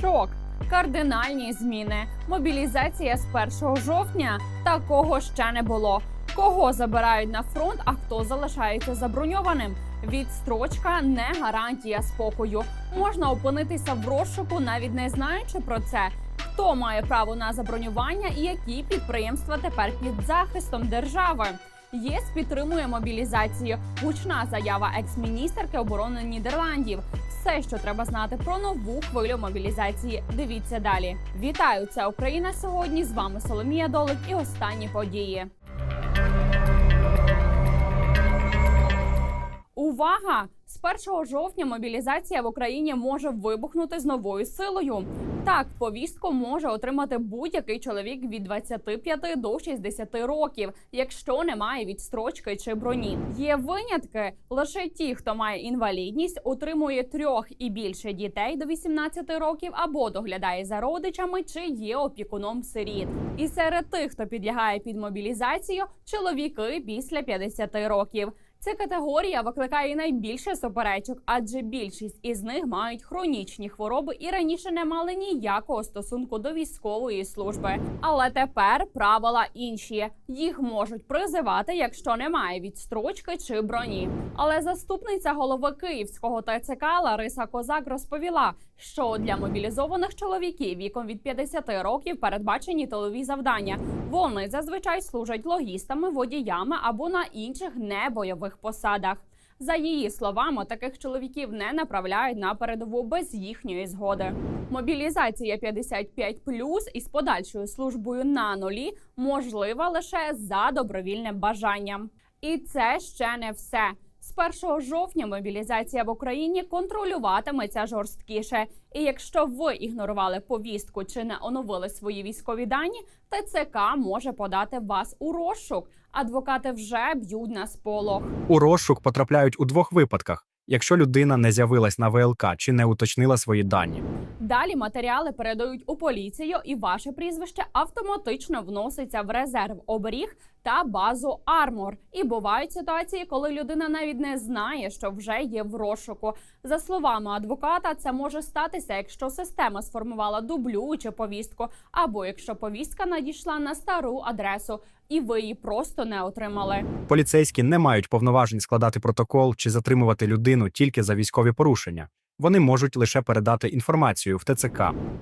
Шок. Кардинальні зміни. Мобілізація з 1 жовтня. Такого ще не було. Кого забирають на фронт, а хто залишається заброньованим? Відстрочка не гарантія спокою. Можна опинитися в розшуку, навіть не знаючи про це. Хто має право на забронювання і які підприємства тепер під захистом держави? ЄС підтримує мобілізацію. Гучна заява екс-міністерки оборони Нідерландів. Все, що треба знати про нову хвилю мобілізації. Дивіться далі. Вітаю! Це Україна сьогодні. З вами Соломія Долик і останні події. Увага! З 1 жовтня мобілізація в Україні може вибухнути з новою силою. Так, повістку може отримати будь-який чоловік від 25 до 60 років, якщо немає відстрочки чи броні. Є винятки лише ті, хто має інвалідність, утримує трьох і більше дітей до 18 років або доглядає за родичами, чи є опікуном сиріт. І серед тих, хто підлягає під мобілізацію, чоловіки після 50 років. Ця категорія викликає найбільше суперечок, адже більшість із них мають хронічні хвороби і раніше не мали ніякого стосунку до військової служби. Але тепер правила інші їх можуть призивати, якщо немає відстрочки чи броні. Але заступниця голови Київського ТЦК Лариса Козак розповіла, що для мобілізованих чоловіків віком від 50 років передбачені тилові завдання. Вони зазвичай служать логістами, водіями або на інших небойових посадах. За її словами, таких чоловіків не направляють на передову без їхньої згоди. Мобілізація 55+, із подальшою службою на нулі можлива лише за добровільним бажанням. І це ще не все. З 1 жовтня мобілізація в Україні контролюватиметься жорсткіше. І якщо ви ігнорували повістку чи не оновили свої військові дані, ТЦК може подати вас у розшук. Адвокати вже б'ють на сполох. У розшук потрапляють у двох випадках: якщо людина не з'явилась на ВЛК чи не уточнила свої дані. Далі матеріали передають у поліцію, і ваше прізвище автоматично вноситься в резерв оберіг та базу Армор. І бувають ситуації, коли людина навіть не знає, що вже є в розшуку. За словами адвоката, це може статися, якщо система сформувала дублюючу повістку, або якщо повістка надійшла на стару адресу, і ви її просто не отримали. Поліцейські не мають повноважень складати протокол чи затримувати людину тільки за військові порушення. Вони можуть лише передати інформацію в ТЦК.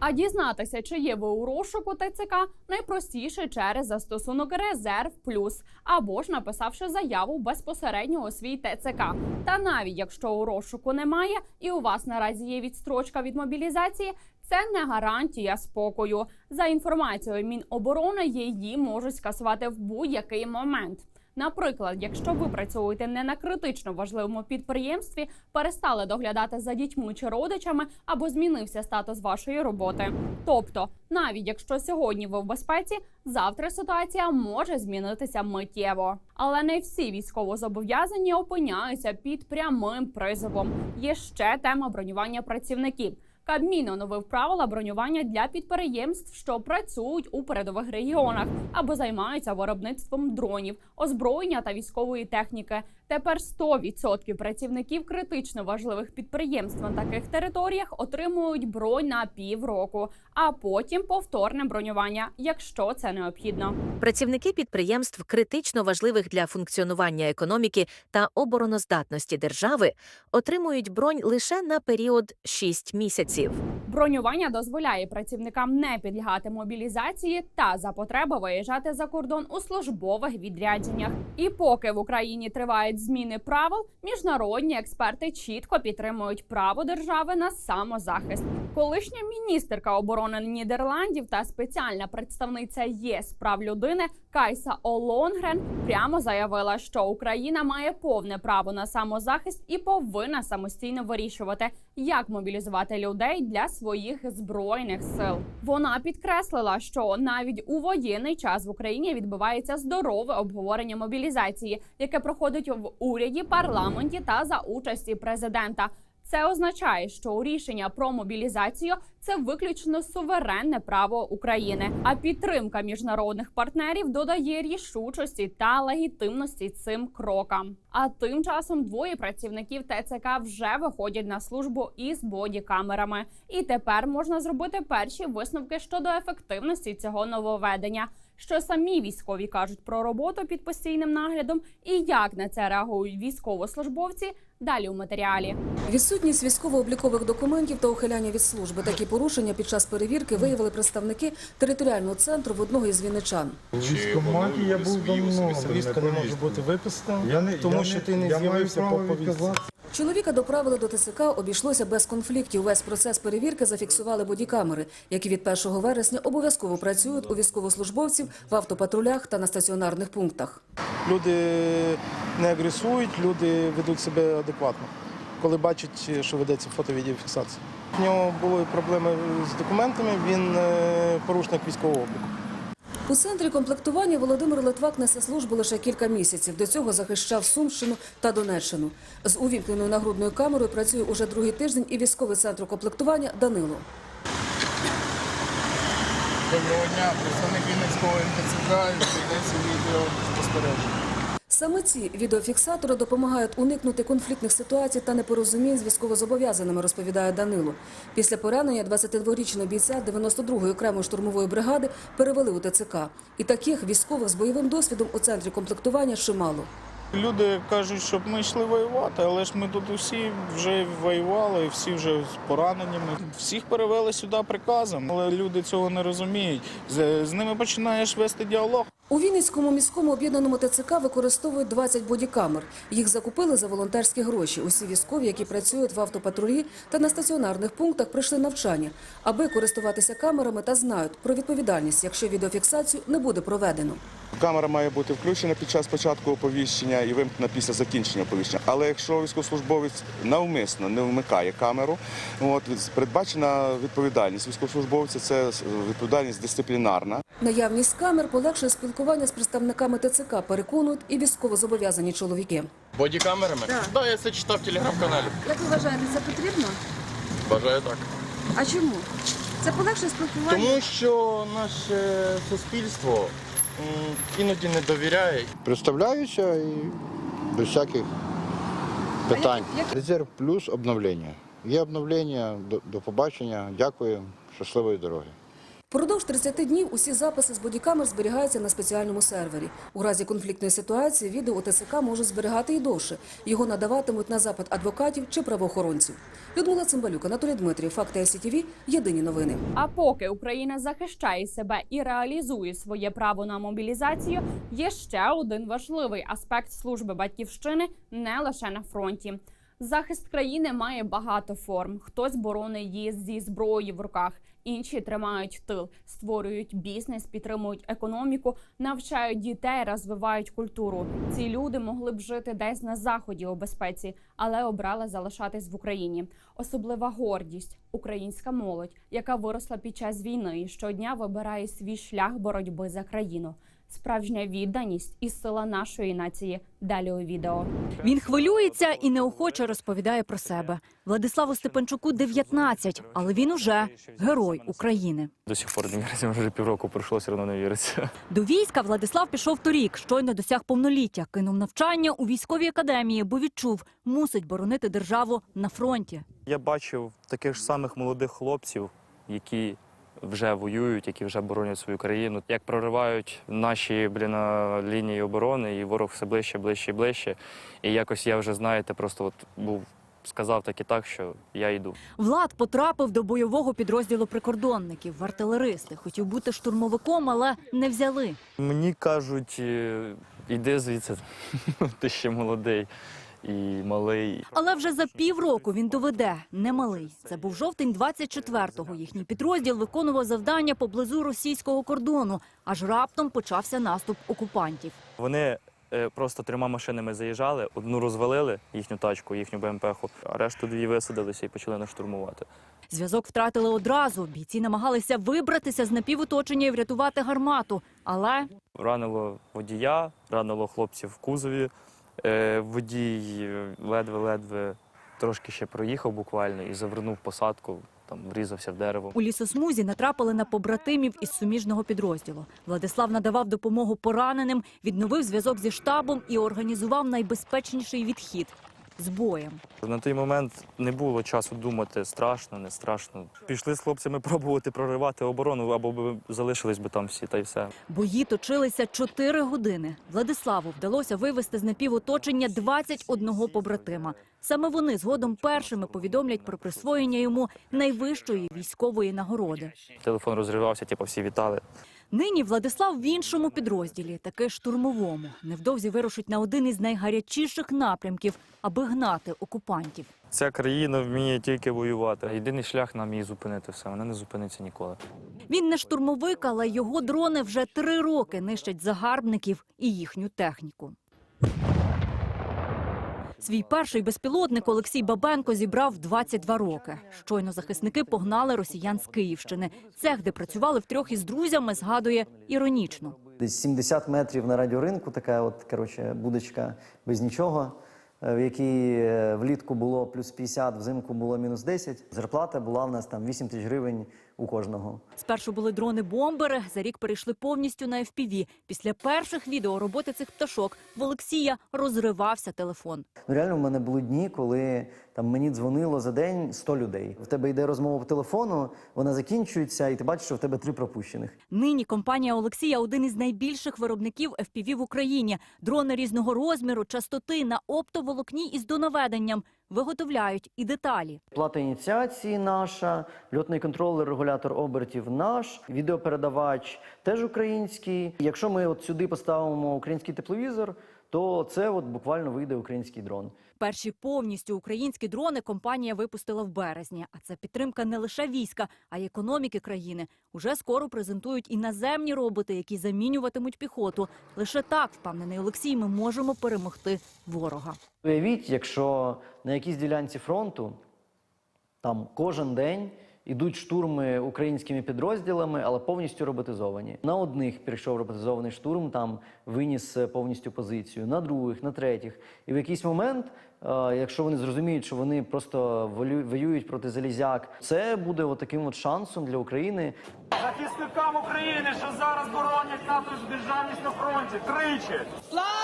А дізнатися, чи є ви у розшуку ТЦК, найпростіше через застосунок Резерв Плюс або ж написавши заяву безпосередньо у свій ТЦК. Та навіть якщо у розшуку немає і у вас наразі є відстрочка від мобілізації. Це не гарантія спокою. За інформацією Міноборони, її можуть скасувати в будь-який момент. Наприклад, якщо ви працюєте не на критично важливому підприємстві, перестали доглядати за дітьми чи родичами, або змінився статус вашої роботи. Тобто, навіть якщо сьогодні ви в безпеці, завтра ситуація може змінитися миттєво. Але не всі військовозобов'язані опиняються під прямим призовом. Є ще тема бронювання працівників. Кабмін оновив правила бронювання для підприємств, що працюють у передових регіонах або займаються виробництвом дронів, озброєння та військової техніки. Тепер 100% працівників критично важливих підприємств на таких територіях отримують бронь на півроку, а потім повторне бронювання, якщо це необхідно. Працівники підприємств критично важливих для функціонування економіки та обороноздатності держави отримують бронь лише на період 6 місяців. Бронювання дозволяє працівникам не підлягати мобілізації та за потреби виїжджати за кордон у службових відрядженнях. І поки в Україні тривають зміни правил, міжнародні експерти чітко підтримують право держави на самозахист. Колишня міністерка оборони Нідерландів та спеціальна представниця ЄС прав людини Кайса Олонгрен прямо заявила, що Україна має повне право на самозахист і повинна самостійно вирішувати, як мобілізувати людей для своїх збройних сил. Вона підкреслила, що навіть у воєнний час в Україні відбувається здорове обговорення мобілізації, яке проходить в уряді, парламенті та за участі президента. Це означає, що рішення про мобілізацію це виключно суверенне право України. А підтримка міжнародних партнерів додає рішучості та легітимності цим крокам. А тим часом двоє працівників ТЦК вже виходять на службу із бодікамерами. І тепер можна зробити перші висновки щодо ефективності цього нововведення. Що самі військові кажуть про роботу під постійним наглядом і як на це реагують військовослужбовці далі у матеріалі. Відсутність військово-облікових документів та ухиляння від служби. Такі порушення під час перевірки виявили представники територіального центру в одного із вінничан. У військкоматі я був давно. Повістка не може бути виписана, Я не- тому що ти не з'явився по повістці. Чоловіка доправили до ТСК, обійшлося без конфліктів. Весь процес перевірки зафіксували бодікамери, які від 1 вересня обов'язково працюють у військовослужбовців в автопатрулях та на стаціонарних пунктах. Люди не агресують, люди ведуть себе адекватно, коли бачать, що ведеться фото-відеофіксація. У нього були проблеми з документами, він е, порушник військового обліку. У центрі комплектування Володимир Литвак несе службу лише кілька місяців. До цього захищав Сумщину та Донеччину. З увімкненою нагрудною камерою працює уже другий тиждень і військовий центр комплектування Данило. Доброго дня, представник Вінницького МТЦК, ведеться відео спостереження. Саме ці відеофіксатори допомагають уникнути конфліктних ситуацій та непорозумінь з військовозобов'язаними, розповідає Данило. Після поранення 22-річного бійця 92-ї окремої штурмової бригади перевели у ТЦК. І таких військових з бойовим досвідом у центрі комплектування чимало. Люди кажуть, щоб ми йшли воювати, але ж ми тут усі вже воювали, всі вже з пораненнями. Всіх перевели сюди приказом, але люди цього не розуміють. З, ними починаєш вести діалог. У Вінницькому міському об'єднаному ТЦК використовують 20 бодікамер. Їх закупили за волонтерські гроші. Усі військові, які працюють в автопатрулі та на стаціонарних пунктах, пройшли навчання, аби користуватися камерами та знають про відповідальність, якщо відеофіксацію не буде проведено. Камера має бути включена під час початку оповіщення і вимкнена після закінчення оповіщення. Але якщо військовослужбовець навмисно не вмикає камеру, от передбачена відповідальність військовослужбовця це відповідальність дисциплінарна. Наявність камер полегшує спілкування з представниками ТЦК, переконують і військовозобов'язані чоловіки. Бодікамерами? Так, да, я це читав в телеграм-каналі. Як ви вважаєте, це потрібно? Бажаю так. А чому? Це полегшує спілкування. Тому що наше суспільство іноді не довіряє Представляюся і без всяких питань. як- як- Резерв плюс обновлення. Є обновлення, до, до побачення. Дякую, щасливої дороги. Продовж 30 днів усі записи з бодікамер зберігаються на спеціальному сервері. У разі конфліктної ситуації відео у ТЦК можуть зберігати і довше. Його надаватимуть на запит адвокатів чи правоохоронців. Людмила Цимбалюк, Анатолій Дмитрів, Факти СІТВ, Єдині новини. А поки Україна захищає себе і реалізує своє право на мобілізацію, є ще один важливий аспект служби батьківщини не лише на фронті. Захист країни має багато форм. Хтось боронить її зі зброєю в руках, інші тримають тил, створюють бізнес, підтримують економіку, навчають дітей, розвивають культуру. Ці люди могли б жити десь на заході у безпеці, але обрали залишатись в Україні. Особлива гордість українська молодь, яка виросла під час війни і щодня вибирає свій шлях боротьби за країну. Справжня відданість і сила нашої нації. Далі у відео. Він хвилюється і неохоче розповідає про себе. Владиславу Степанчуку 19, але він уже герой України. До сих пор не віриться, вже півроку пройшло, все одно не віриться. До війська Владислав пішов торік, щойно досяг повноліття, кинув навчання у військовій академії, бо відчув, мусить боронити державу на фронті. Я бачив таких ж самих молодих хлопців, які вже воюють, які вже боронять свою країну. Як проривають наші блін, лінії оборони, і ворог все ближче, ближче ближче. І якось я вже, знаєте, просто от був сказав так і так, що я йду. Влад потрапив до бойового підрозділу прикордонників в артилеристи. Хотів бути штурмовиком, але не взяли. Мені кажуть, е, іди звідси, ти ще молодий і малий. Але вже за півроку він доведе немалий. Це був жовтень 24-го. Їхній підрозділ виконував завдання поблизу російського кордону. Аж раптом почався наступ окупантів. Вони е, просто трьома машинами заїжджали, одну розвалили їхню тачку, їхню БМП-ху, а решту дві висадилися і почали нас штурмувати. Зв'язок втратили одразу. Бійці намагалися вибратися з напівоточення і врятувати гармату. Але Ранило водія, ранило хлопців в кузові. Е, Водій е, ледве-ледве трошки ще проїхав буквально і завернув посадку, там врізався в дерево. У лісосмузі натрапили на побратимів із суміжного підрозділу. Владислав надавав допомогу пораненим, відновив зв'язок зі штабом і організував найбезпечніший відхід з боєм. На той момент не було часу думати, страшно, не страшно. Пішли з хлопцями пробувати проривати оборону, або б залишились би там всі, та й все. Бої точилися 4 години. Владиславу вдалося вивести з напівоточення 21 побратима. Саме вони згодом першими повідомлять про присвоєння йому найвищої військової нагороди. Телефон розривався, типу, всі вітали. Нині Владислав в іншому підрозділі, таки штурмовому. Невдовзі вирушить на один із найгарячіших напрямків, аби гнати окупантів. Ця країна вміє тільки воювати. Єдиний шлях нам її зупинити все. Вона не зупиниться ніколи. Він не штурмовик, але його дрони вже три роки нищать загарбників і їхню техніку. Свій перший безпілотник Олексій Бабенко зібрав 22 роки. Щойно захисники погнали росіян з Київщини. Цех, де працювали втрьох із друзями, згадує іронічно. Десь 70 метрів на радіоринку, така от коротше, будочка без нічого, е, в якій е, влітку було плюс 50, взимку було мінус 10. Зарплата була в нас там 8 тисяч гривень у кожного. Спершу були дрони-бомбери, за рік перейшли повністю на FPV. Після перших відео роботи цих пташок в Олексія розривався телефон. Ну реально в мене були дні, коли там мені дзвонило за день 100 людей. В тебе йде розмова по телефону, вона закінчується, і ти бачиш, що в тебе три пропущених. Нині компанія Олексія один із найбільших виробників FPV в Україні. Дрони різного розміру, частоти на оптоволокні із донаведенням. Виготовляють і деталі. Плата ініціації наша, льотний контролер, регулятор обертів наш, відеопередавач теж український. Якщо ми от сюди поставимо український тепловізор, то це от буквально вийде український дрон. Перші повністю українські дрони компанія випустила в березні. А це підтримка не лише війська, а й економіки країни. Уже скоро презентують іноземні роботи, які замінюватимуть піхоту. Лише так, впевнений Олексій, ми можемо перемогти ворога. Уявіть, якщо на якійсь ділянці фронту там кожен день ідуть штурми українськими підрозділами, але повністю роботизовані. На одних прийшов роботизований штурм, там виніс повністю позицію, на других, на третіх. І в якийсь момент, е, якщо вони зрозуміють, що вони просто воюють проти залізяк, це буде от таким от шансом для України Захисникам України, що зараз боронять нашу державність на фронті. Тричі. Слава!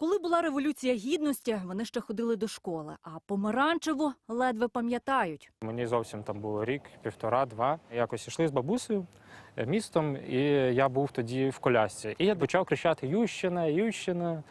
Коли була революція гідності, вони ще ходили до школи, а помаранчеву ледве пам'ятають. Мені зовсім там було рік, півтора, два. Якось йшли з бабусею е, містом, і я був тоді в колясці. І я почав кричати Ющина, Ющина.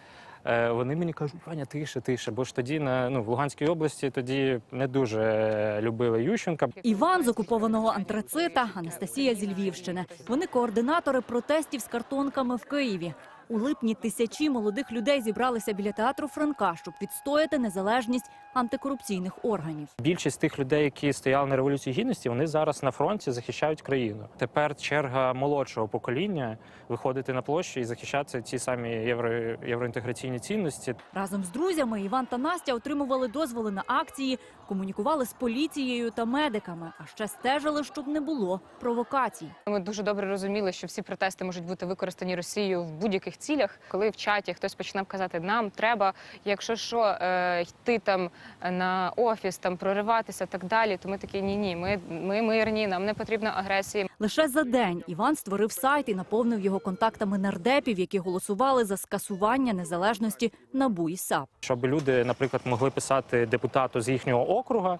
Е, Вони мені кажуть, Ваня, тише, тише. Бо ж тоді на ну в Луганській області тоді не дуже любили Ющенка. Іван з окупованого антрацита, Анастасія зі Львівщини. Вони координатори протестів з картонками в Києві. У липні тисячі молодих людей зібралися біля театру Франка, щоб відстояти незалежність антикорупційних органів. Більшість тих людей, які стояли на революції гідності, вони зараз на фронті захищають країну. Тепер черга молодшого покоління виходити на площу і захищати ці самі євро, євроінтеграційні цінності. Разом з друзями Іван та Настя отримували дозволи на акції, комунікували з поліцією та медиками, а ще стежили, щоб не було провокацій. Ми дуже добре розуміли, що всі протести можуть бути використані Росією в будь-яких цілях. Коли в чаті хтось починав казати, нам треба, якщо що, е, йти там на офіс, там прориватися, так далі. То ми такі ні, ні, ми, ми мирні, нам не потрібна агресія. Лише за день Іван створив сайт і наповнив його контактами нардепів, які голосували за скасування незалежності НАБУ і САП. щоб люди, наприклад, могли писати депутату з їхнього округа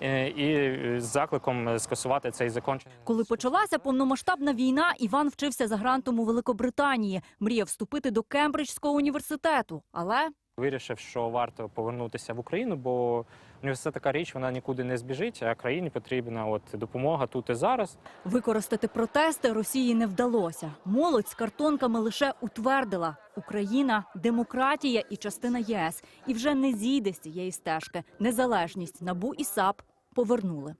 і е, з закликом скасувати цей закон. Коли почалася повномасштабна війна, Іван вчився за грантом у Великобританії, мріяв вступити до Кембриджського університету, але Вирішив, що варто повернутися в Україну, бо університет така річ, вона нікуди не збіжить, а країні потрібна от допомога тут і зараз. використати протести Росії не вдалося. Молодь з картонками лише утвердила Україна демократія і частина ЄС, і вже не зійде з цієї стежки. Незалежність НАБУ і САП повернули.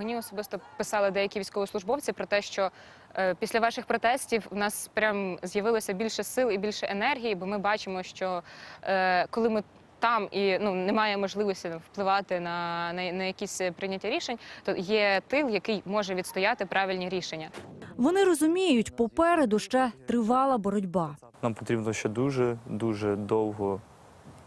Мені особисто писали деякі військовослужбовці про те, що е, після ваших протестів в нас прям з'явилося більше сил і більше енергії, бо ми бачимо, що е, коли ми там і ну немає можливості впливати на, на, на якісь прийняття рішень, то є тил, який може відстояти правильні рішення. Вони розуміють, попереду ще тривала боротьба, Нам потрібно ще дуже дуже довго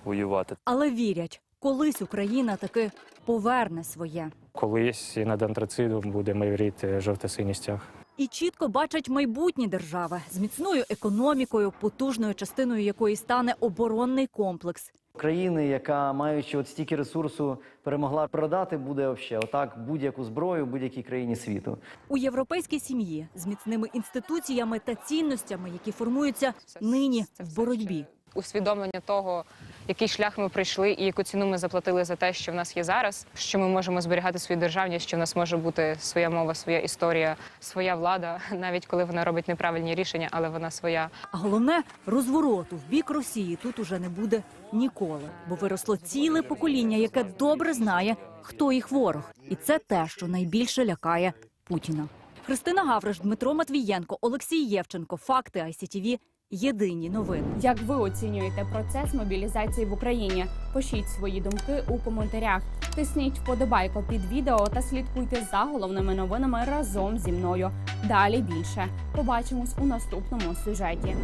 воювати. але вірять, колись Україна таки поверне своє. Колись і над антрацидом буде майоріти жовто-синій стяг. І чітко бачать майбутні держави з міцною економікою, потужною частиною якої стане оборонний комплекс. країни, яка маючи от стільки ресурсу, перемогла продати, буде взагалі отак будь-яку зброю будь-якій країні світу. У європейській сім'ї з міцними інституціями та цінностями, які формуються нині в боротьбі. усвідомлення того, який шлях ми пройшли і яку ціну ми заплатили за те, що в нас є зараз, що ми можемо зберігати свою державність, що в нас може бути своя мова, своя історія, своя влада, навіть коли вона робить неправильні рішення, але вона своя. А головне розвороту в бік Росії тут уже не буде ніколи, бо виросло ціле покоління, яке добре знає, хто їх ворог, і це те, що найбільше лякає Путіна. Христина Гавриш, Дмитро Матвієнко, Олексій Євченко. Факти ICTV. Єдині новини. Як ви оцінюєте процес мобілізації в Україні? Пишіть свої думки у коментарях. Тисніть вподобайку під відео та слідкуйте за головними новинами разом зі мною. Далі більше. Побачимось у наступному сюжеті.